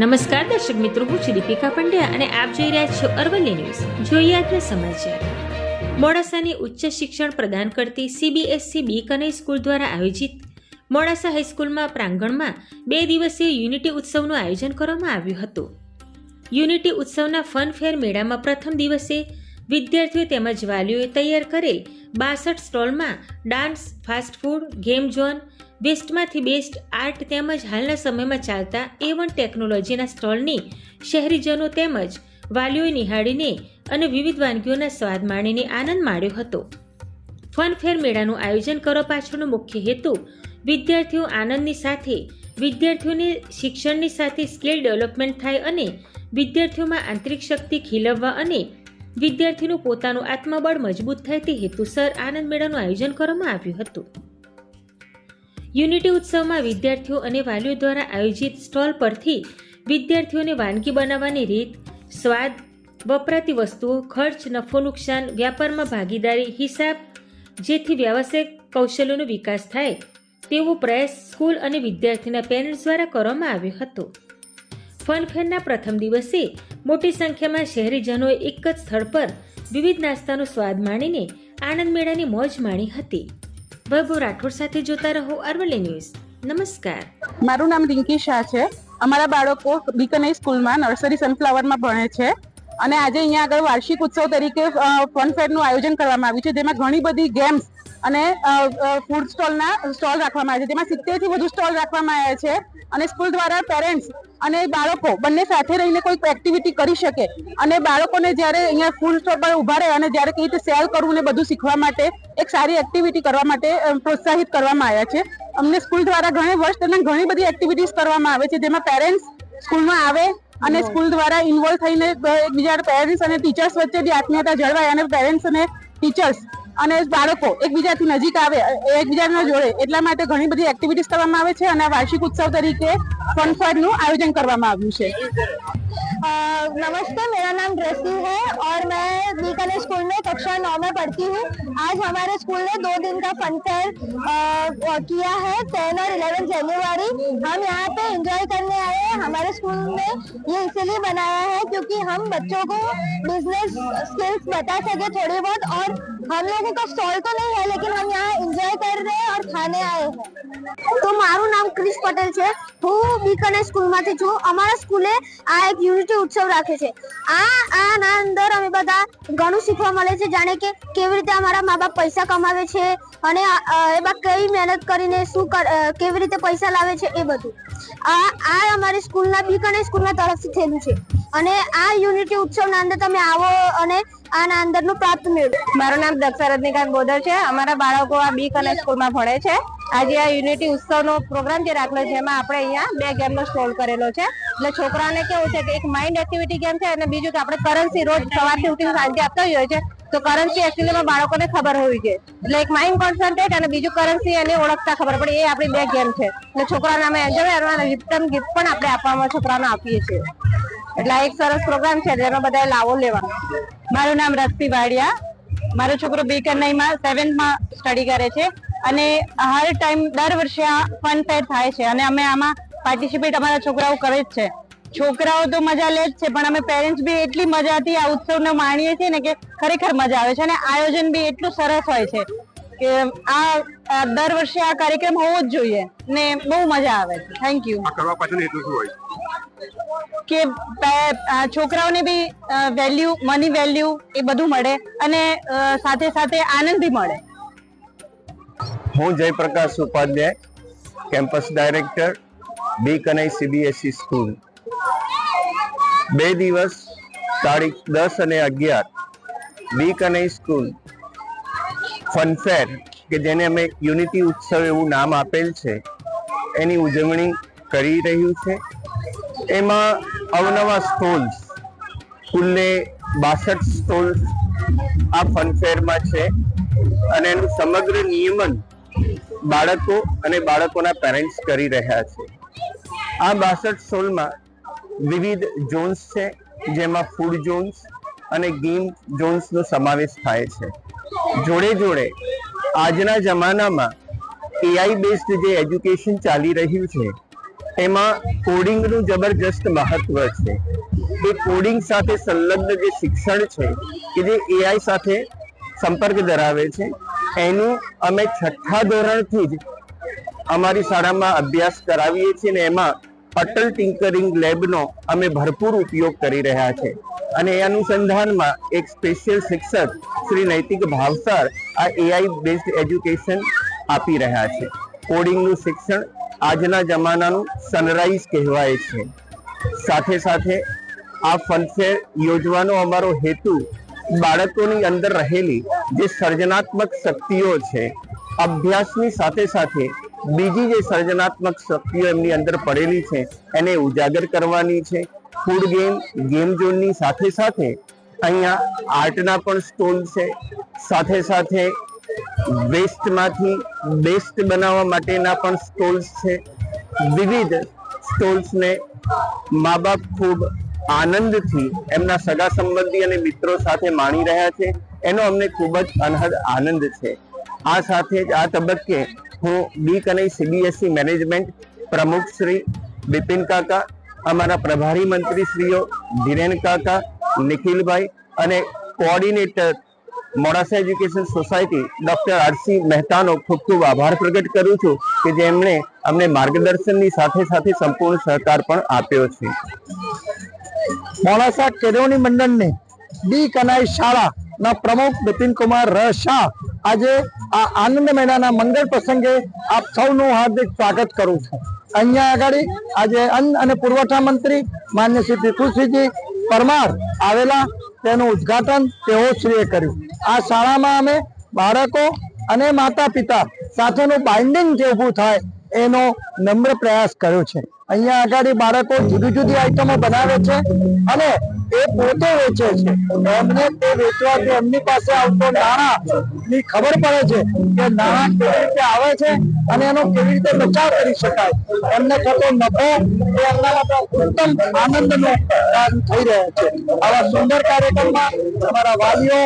નમસ્કાર, દર્શક મિત્રો, હું છું દીપિકા પંડ્યા અને આપ જોઈ રહ્યા છો અરવલ્લી ન્યૂઝ. જોઈએ આજના સમાચાર. મોડાસાની ઉચ્ચ શિક્ષણ પ્રદાન કરતી સીબીએસસી બી કનઈ સ્કૂલ દ્વારા આયોજિત મોડાસા હાઈસ્કૂલમાં પ્રાંગણમાં બે દિવસીય યુનિટી ઉત્સવનું આયોજન કરવામાં આવ્યું હતું. યુનિટી ઉત્સવના ફન ફેર મેળામાં પ્રથમ દિવસે વિદ્યાર્થીઓ તેમજ વાલીઓએ તૈયાર કરેલ બાસઠ સ્ટોલમાં dance, fast food, game zone વેસ્ટમાંથી best art તેમજ હાલના સમયમાં ચાલતા એ વન ટેકનોલોજીના સ્ટોલની શહેરીજનો તેમજ વાલીઓએ નિહાળીને અને વિવિધ વાનગીઓના સ્વાદ માણીને આનંદ માણ્યો હતો. ફનફેર મેળાનું આયોજન કરવા પાછળનો મુખ્ય હેતુ વિદ્યાર્થીઓ આનંદની સાથે, વિદ્યાર્થીઓને શિક્ષણની સાથે સ્કિલ ડેવલપમેન્ટ થાય અને વિદ્યાર્થીઓમાં આંતરિક શક્તિ ખીલવવા અને વિદ્યાર્થીનું પોતાનું આત્મબળ મજબૂત થાય તે હેતુસર આનંદ મેળાનું આયોજન કરવામાં આવ્યું હતું. યુનિટી ઉત્સવમાં વિદ્યાર્થીઓ અને વાલીઓ દ્વારા આયોજિત સ્ટોલ પરથી વિદ્યાર્થીઓને વાનગી બનાવવાની રીત, સ્વાદ, વપરાતી વસ્તુઓ, ખર્ચ, નફો નુકસાન, વ્યાપારમાં ભાગીદારી, હિસાબ, જેથી વ્યાવસાયિક કૌશલ્યોનો વિકાસ થાય, તેવો પ્રયાસ સ્કૂલ અને વિદ્યાર્થીના પેરેન્ટ્સ દ્વારા કરવામાં આવ્યો હતો. ફનફેરના પ્રથમ દિવસે મોટી સંખ્યામાં શહેરીજનોએ એક જ સ્થળ પર વિવિધ નાસ્તાનો સ્વાદ માણીને આનંદ મેળાની મોજ માણી હતી. વૈભવ રાઠોડ સાથે જોતા રહો અરવલ્લી ન્યૂઝ. નમસ્કાર. મારું નામ રિંકી શાહ છે. અમારા બાળકો બીકનઈ સ્કૂલમાં નર્સરી સનફ્લાવરમાં ભણે છે. અને આજે અહીંયા આગળ વાર્ષિક ઉત્સવ તરીકે ફન ફેરનું આયોજન કરવામાં આવ્યું છે. જેમાં ઘણી બધી ગેમ્સ અને ફૂડ સ્ટોલના સ્ટોલ રાખવામાં આવ્યા છે. જેમાં સિત્તેરથી વધુ સ્ટોલ રાખવામાં આવ્યા છે. અને સ્કૂલ દ્વારા પેરેન્ટ્સ અને બાળકો બંને સાથે રહીને કોઈક એક્ટિવિટી કરી શકે. અને બાળકોને જ્યારે અહીંયા ફૂડ સ્ટોલ પર ઊભા રહે અને જ્યારે કઈ રીતે સેલ કરવું ને બધું શીખવા માટે એક સારી એક્ટિવિટી કરવા માટે પ્રોત્સાહિત કરવામાં આવ્યા છે. અમને સ્કૂલ દ્વારા ઘણી વર્ષ દરમિયાન ઘણી બધી એક્ટિવિટીઝ કરવામાં આવે છે. જેમાં પેરેન્ટ્સ સ્કૂલમાં આવે અને સ્કૂલ દ્વારા ઇન્વોલ્વ થઈને એકબીજા પેરેન્ટ્સ અને ટીચર્સ વચ્ચે બી આત્મીયતા જળવાય અને પેરેન્ટ્સ અને ટીચર્સ અને બાળકો એકબીજાથી નજીક આવે, એકબીજાને જોડે. એટલા માટે ઘણી બધી એક્ટિવિટીઝ કરવામાં આવે છે અને વાર્ષિક ઉત્સવ તરીકે ફનફાડનું આયોજન કરવામાં આવ્યું છે. નમસ્તે, મેરા નામ ડ્રેસી હૈ, ઓર મેં બી में कक्षा नौ में पढ़ती हूँ आज हमारे स्कूल ने दो दिन का फन फेयर किया है टेन और इलेवन जनवरी हम यहाँ पे एंजॉय करने आए हैं हमारे स्कूल ने ये इसीलिए बनाया है क्योंकि हम बच्चों को बिजनेस स्किल्स बता सके थोड़ी बहुत और हम लोगों का स्टॉल तो नहीं है लेकिन हम यहाँ एंजॉय कर रहे हैं और खाने आए हैं તો મારું નામ ક્રિશ પટેલ છે હું બીકાનેર સ્કૂલમાંથી છું અમારા સ્કૂલે આ એક યુનિટી ઉત્સવ રાખે છે આ આના અંદર અમે બધા ઘણું શીખવા મળે છે. જાણે કે કેવી રીતે અમારા મા બાપ પૈસા કમાવે છે અને એમાં કઈ મહેનત કરીને શું કેવી રીતે પૈસા લાવે છે એ બધું. આ આ અમારી સ્કૂલના બીકાનેર સ્કૂલના તરફથી થયેલું છે. અને આ યુનિટી ઉત્સવના અંદર તમે આવો અને આના અંદરનું પ્રાપ્ત મેળવો. મારું નામ દક્ષા રજનીકાંત બોદર છે. અમારા બાળકો આ બી કનેક્ટ સ્કૂલમાં ભણે છે. આજે આ યુનિટી ઉત્સવનો પ્રોગ્રામ જે રાખેલો છે, એમાં આપણે અહીંયા બે ગેમનો સ્ટોલ કરેલો છે. એટલે છોકરાઓને કેવું છે કે એક માઇન્ડ એક્ટિવિટી ગેમ છે અને બીજું કે આપણે કરન્સી રોજ સવારથી ઉઠીને સાંજે આપતા હોઈએ છે તો કરન્સી એકચ્યુઅલીમાં બાળકોને ખબર હોવી જોઈએ. એટલે એક માઇન્ડ કોન્સન્ટ્રેટ અને બીજું કરન્સી એને ઓળખતા ખબર પડે, એ આપણી બે ગેમ છે. એટલે છોકરાઓના અમે એન્જોય કરવાના રિટર્ન ગિફ્ટ પણ આપણે આપવામાં છોકરાને આપીએ છીએ. એટલે એક સરસ પ્રોગ્રામ છે, જેનો બધાએ લાવો લેવાનો. મારું નામ રસ્તી વાડિયા. મારો છોકરો બીકનઈમાં સેવન્થમાં સ્ટડી કરે છે. અને હર ટાઈમ દર વર્ષે આ ફન ફેર થાય છે અને અમે આમાં પાર્ટિસિપેટ અમારા છોકરાઓ કરે જ છે. છોકરાઓ તો મજા લે જ છે પણ અમે પેરેન્ટ્સ બી એટલી મજાથી આ ઉત્સવને માણીએ છીએ ને કે ખરેખર મજા આવે છે અને આયોજન બી એટલું સરસ હોય છે કે આ દર વર્ષે આ કાર્યક્રમ હોવો જ જોઈએ ને બહુ મજા આવે છે. થેન્ક યુ કરવા પાછળ હેતુ શું હોય? કે છોકરાઓને બી વેલ્યુ મની વેલ્યુ એ બધું મળે અને સાથે સાથે આનંદ બી મળે. હું જયપ્રકાશ ઉપાધ્યાય, કેમ્પસ ડાયરેક્ટર, બી કનઈ સીબીએસઈ સ્કૂલ. બે દિવસ, તારીખ દસ અને અગિયાર, બી કનઈ સ્કૂલ. ફનફેર કે જેને અમે યુનિટી ઉત્સવ એવું નામ આપેલ છે, એની ઉજવણી કરી રહ્યું છે. એમાં અવનવા સ્ટોલ્સ, કુલ્લે બાસઠ સ્ટોલ્સ આ ફનફેરમાં છે. અને એનું સમગ્ર નિયમન બાળકો અને બાળકોના પેરેન્ટ્સ કરી રહ્યા છે. આ બાસઠ સોલમાં વિવિધ ઝોન્સ છે, જેમાં ફૂડ ઝોન્સ અને ગેમ ઝોન્સનો સમાવેશ થાય છે. જોડે જોડે આજના જમાનામાં એઆઈ બેઝડ જે એજ્યુકેશન ચાલી રહ્યું છે, એમાં કોડિંગનું જબરજસ્ત મહત્વ છે. એ કોડિંગ સાથે સંલગ્ન જે શિક્ષણ છે કે જે એઆઈ સાથે સંપર્ક ધરાવે છે. એનું અમે છઠ્ઠા ધોરણથી જ અમારી શાળામાં અભ્યાસ કરાવીએ છીએ અને એમાં અટલ ટિંકરિંગ લેબનો અમે ભરપૂર ઉપયોગ કરી રહ્યા છે. અને એ અનુસંધાનમાં એક સ્પેશિયલ શિક્ષક શ્રી નૈતિક ભાવસાર આ એઆઈ બેઝડ એજ્યુકેશન આપી રહ્યા છે. કોડિંગનું શિક્ષણ આજના જમાનાનું સનરાઈઝ કહેવાય છે. સાથે સાથે આ ફનફેર યોજવાનો અમારો હેતુ બાળકોની અંદર રહેલી જે સર્જનાત્મક શક્તિઓ છે, અભ્યાસની સાથે સાથે બીજી જે સર્જનાત્મક શક્તિઓ એમની અંદર પડેલી છે, એને ઉજાગર કરવાની છે. ફૂડ ગેમ ગેમ ઝોનની સાથે સાથે અહીંયા આર્ટના પણ સ્ટોલ છે. સાથે સાથે વેસ્ટમાંથી બેસ્ટ બનાવવા માટેના પણ સ્ટોલ્સ છે. વિવિધ સ્ટોલ્સને મા બાપ ખૂબ આનંદથી એમના સગા સંબંધી અને મિત્રો સાથે માણી રહ્યા છે. એનો અમને ખૂબ જ અનહદ આનંદ છે. આ સાથે જ આ તબક્કે હું બી કનઈ સીબીએસઈ મેનેજમેન્ટ પ્રમુખ શ્રી બિપિન કાકા, અમારા પ્રભારી મંત્રી શ્રીઓ ધીરેન કાકા, નિખિલભાઈ અને coordinator Modasa education society doctor R મહેતાનો ખૂબ ખૂબ આભાર પ્રગટ કરું છું કે જેમણે અમને માર્ગદર્શનની સાથે સાથે સંપૂર્ણ સહકાર પણ આપ્યો છે. મોડાસા કેળવણી મંડળની બી કનાઈ શાળાના પ્રમુખ બિપિન કુમાર ર શાહ આજે આ આનંદ મેળાના મંગળ પ્રસંગે આપ સૌનું હાર્દિક સ્વાગત કરું છું. અહીંયા આગળ આજે અન્ન અને પુરવઠા મંત્રી માન્ય શ્રી ભીખુસિંહજી પરમાર આવેલા, તેનું ઉદ્ઘાટન તેઓ શ્રીએ કર્યું. આ શાળામાં અમે બાળકો અને માતા પિતા સાથેનું બાઇન્ડિંગ જે ઊભું થાય એનો નમ્ર પ્રયાસ કર્યો છે. અહીંયા આગળ બાળકો જુદી જુદી આઈટમો બનાવે છે અને એ પોતે વેચે છે. એમને તે વેચવાથી એમની પાસે આવતો નાણાં ની ખબર પડે છે કે નાણાં કેવી રીતે આવે છે અને એનો કેવી રીતે બચાવ કરી શકાય. એમને થતો નફો એ એમના માટે ઉત્તમ આનંદનો થઈ રહ્યો છે. આવા સુંદર કાર્યક્રમમાં અમારા વાલીઓ,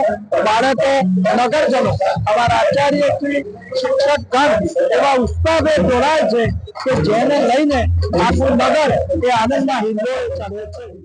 બાળકો, નગરજનો અમારા આચાર્ય શિક્ષક ગણ એવા ઉત્સાહે જોડાય છે કે જેને લઈને આખું નગર એ આનંદના હિંદોળે ચાલે છે.